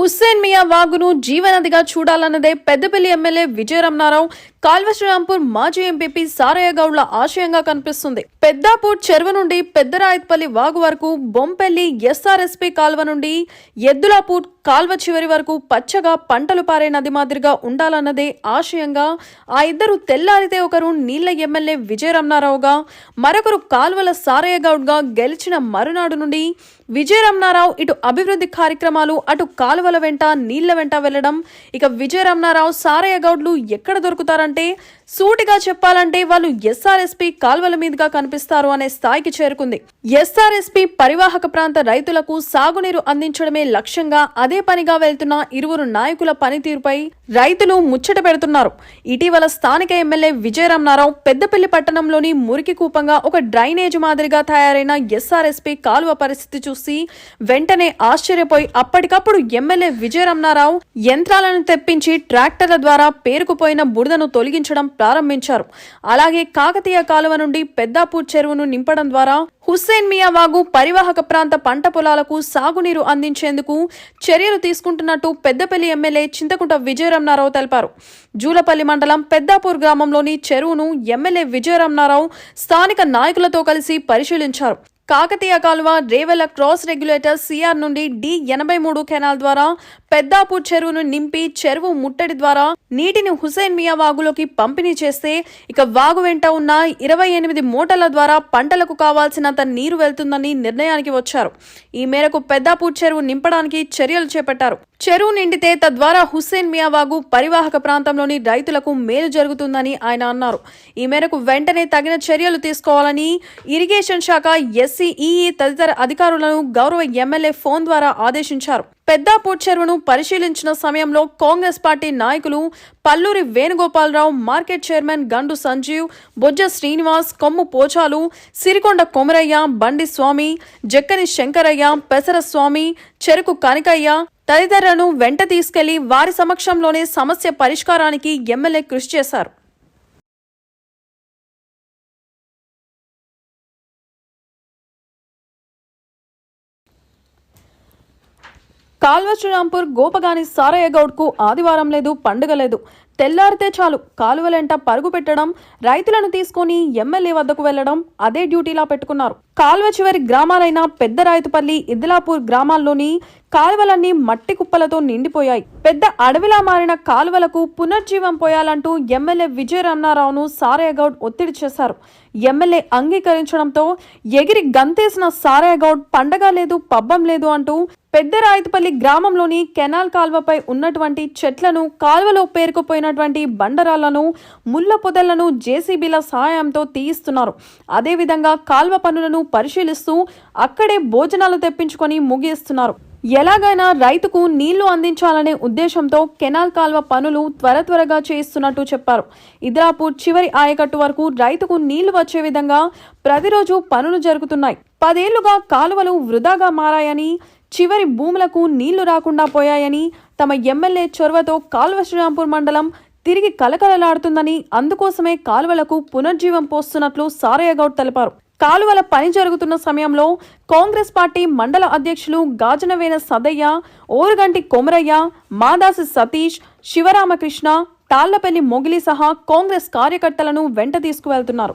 హుస్సేన్ మియా వాగును జీవనదిగా చూడాలన్నదే పెద్దపల్లి ఎమ్మెల్యే కాల్వ కాల్వశ్రీరాంపూర్ మాజీ ఎంపీపీ సారయ్య గౌడ్ల ఆశయంగా కనిపిస్తుంది. పెద్దాపూర్ చెరువు నుండి పెద్దరాయత్పల్లి వాగు వరకు బొంపెల్లి ఎస్ఆర్ఎస్పీ కాల్వ నుండి ఎద్దులాపూర్ కాల్వ చివరి వరకు పచ్చగా పంటలు పారే నది మాదిరిగా ఉండాలన్నదే ఆశయంగా ఆ ఇద్దరు తెల్లారితే ఒకరు నీళ్ళ ఎమ్మెల్యే విజయరమణారావుగా మరొకరు కాల్వల సారయ్య గౌడ్గా గెలిచిన మరునాడు నుండి విజయరమణారావు ఇటు అభివృద్ధి కార్యక్రమాలు అటు కాలువల వెంట నీళ్ళ వెంట వెళ్ళడం ఇక విజయరమణారావు సారయ్య గౌడ్లు ఎక్కడ చెప్పాలంటే సూటిగా చెప్పాలంటే వాళ్ళు ఎస్ఆర్ఎస్పి కాల్వల మీదుగా కనిపిస్తారు అనే స్థాయికి చేరుకుంది. ఎస్ఆర్ఎస్పి పరివాహక ప్రాంత రైతులకు సాగునీరు అందించడమే లక్ష్యంగా అదే పనిగా వెళ్తున్న ఇరువురు నాయకుల పనితీరుపై రైతులు ముచ్చట పెడుతున్నారు. ఇటీవల స్థానిక ఎమ్మెల్యే విజయరమణారావు పెద్దపల్లి పట్టణంలోని మురికి కూపంగా ఒక డ్రైనేజ్ మాదిరిగా తయారైన ఎస్ఆర్ఎస్పి కాలువ పరిస్థితి చూసి వెంటనే ఆశ్చర్యపోయి అప్పటికప్పుడు ఎమ్మెల్యే విజయరమణారావు యంత్రాలను తెప్పించి ట్రాక్టర్ల ద్వారా పేరుకుపోయిన బురదను తొలగించడం ప్రారంభించారు. అలాగే కాకతీయ కాలువ నుండి పెద్దాపూర్ చెరువును నింపడం ద్వారా హుస్సేన్ మియా వాగు పరివాహక ప్రాంత పంట పొలాలకు సాగునీరు అందించేందుకు చర్యలు తీసుకుంటున్నట్టు పెద్దపల్లి ఎమ్మెల్యే చింతకుంట విజయరమణారావు తెలిపారు. జూలపల్లి మండలం పెద్దాపూర్ గ్రామంలోని చెరువును ఎమ్మెల్యే విజయరమణారావు స్థానిక నాయకులతో కలిసి పరిశీలించారు. కాకతీయ కాలువ రేవెల క్రాస్ రెగ్యులేటర్ సిఆర్ నుండి డి ఎనభై మూడు కెనాల్ ద్వారా పెద్దాపూర్ చెరువును నింపి చెరువు ముట్టడి ద్వారా నీటిని హుసేన్ మియా వాగులోకి పంపిణీ చేస్తే ఇక వాగు వెంట ఉన్న ఇరవై ఎనిమిది మూటల ద్వారా పంటలకు కావాల్సినంత నీరు వెళ్తుందని నిర్ణయానికి వచ్చారు. ఈ మేరకు పెద్దాపూర్ చెరువు నింపడానికి చర్యలు చేపట్టారు. చెరువు నిండితే తద్వారా హుస్సేన్ మియా వాగు పరివాహక ప్రాంతంలోని రైతులకు మేలు జరుగుతుందని ఆయన అన్నారు. ఈ మేరకు వెంటనే తగిన చర్యలు తీసుకోవాలని ఇరిగేషన్ శాఖ ఎస్ ఎస్సీఈఈ తదితర అధికారులను గౌరవ ఎమ్మెల్యే ఫోన్ ద్వారా ఆదేశించారు. పెద్దాపూర్ చెరువును పరిశీలించిన సమయంలో కాంగ్రెస్ పార్టీ నాయకులు పల్లూరి వేణుగోపాలరావు మార్కెట్ చైర్మన్ గండు సంజీవ్ బొజ్జ శ్రీనివాస్ కొమ్ము పోచాలు సిరికొండ కొమరయ్య బండి స్వామి జక్కని శంకరయ్య పెసర స్వామి చెరుకు కనకయ్య తదితరులను వెంట తీసుకెళ్ళి వారి సమక్షంలోనే సమస్య పరిష్కారానికి ఎమ్మెల్యే కృషి చేశారు. కాల్వ శ్రీరాంపూర్ గోపగాని సారయ్య గౌడ్కు ఆదివారం లేదు పండుగ లేదు. తెల్లారితే చాలు కాలువలెంట పరుగు పెట్టడం రైతులను తీసుకొని ఎమ్మెల్యే వద్దకు వెళ్ళడం అదే డ్యూటీలా పెట్టుకున్నారు. కాలువ చివరి గ్రామాలైన పెద్ద రాయతుపల్లి ఇదిలాపూర్ గ్రామాల్లోని కాలువలన్నీ మట్టి కుప్పలతో నిండిపోయాయి. పెద్ద అడవిలా మారిన కాలువలకు పునర్జీవం పోయాలంటూ ఎమ్మెల్యే విజయ రమణారావును సారయ్యగౌడ్ ఒత్తిడి చేశారు. ఎమ్మెల్యే అంగీకరించడంతో ఎగిరి గంతేసిన సారయ్యగౌడ్ పండగ లేదు పబ్బం లేదు అంటూ పెద్ద రాయతుపల్లి గ్రామంలోని కెనాల్ కాల్వపై ఉన్నటువంటి చెట్లను కాలువలో పేరుకుపోయిన ఉన్నటువంటి బండరాళ్ళను ముళ్ళ పొదలను జేసీబీల సహాయంతో తీయిస్తున్నారు. అదేవిధంగా కాల్వ పనులను పరిశీలిస్తూ అక్కడే భోజనాలు తెప్పించుకొని ముగిస్తున్నారు. ఎలాగైనా రైతుకు నీళ్ళు అందించాలనే ఉద్దేశంతో కెనాల్ కాల్వ పనులు త్వర త్వరగా చేయిస్తున్నట్టు చెప్పారు. ఇద్రాపూర్ చివరి ఆయకట్టు వరకు రైతుకు నీళ్ళు వచ్చే విధంగా ప్రతిరోజు పనులు జరుగుతున్నాయి. పదేళ్ళుగా కాలువలు వృధాగా మారాయని చివరి భూములకు నీళ్ళు రాకుండా పోయాయని తమ ఎమ్మెల్యే చొరవతో కాల్వ శ్రీరాంపూర్ మండలం తిరిగి కలకలలాడుతుందని అందుకోసమే కాలువలకు పునర్జీవం పోస్తున్నట్లు సారయ్య గౌడ్ తెలిపారు. కాలువల పని జరుగుతున్న సమయంలో కాంగ్రెస్ పార్టీ మండల అధ్యక్షులు గాజనవేన సదయ్య ఓరుగంటి కొమరయ్య మాదాసి సతీష్ శివరామకృష్ణ తాళ్ళపల్లి మొగిలి సహా కాంగ్రెస్ కార్యకర్తలను వెంట తీసుకువెళ్తున్నారు.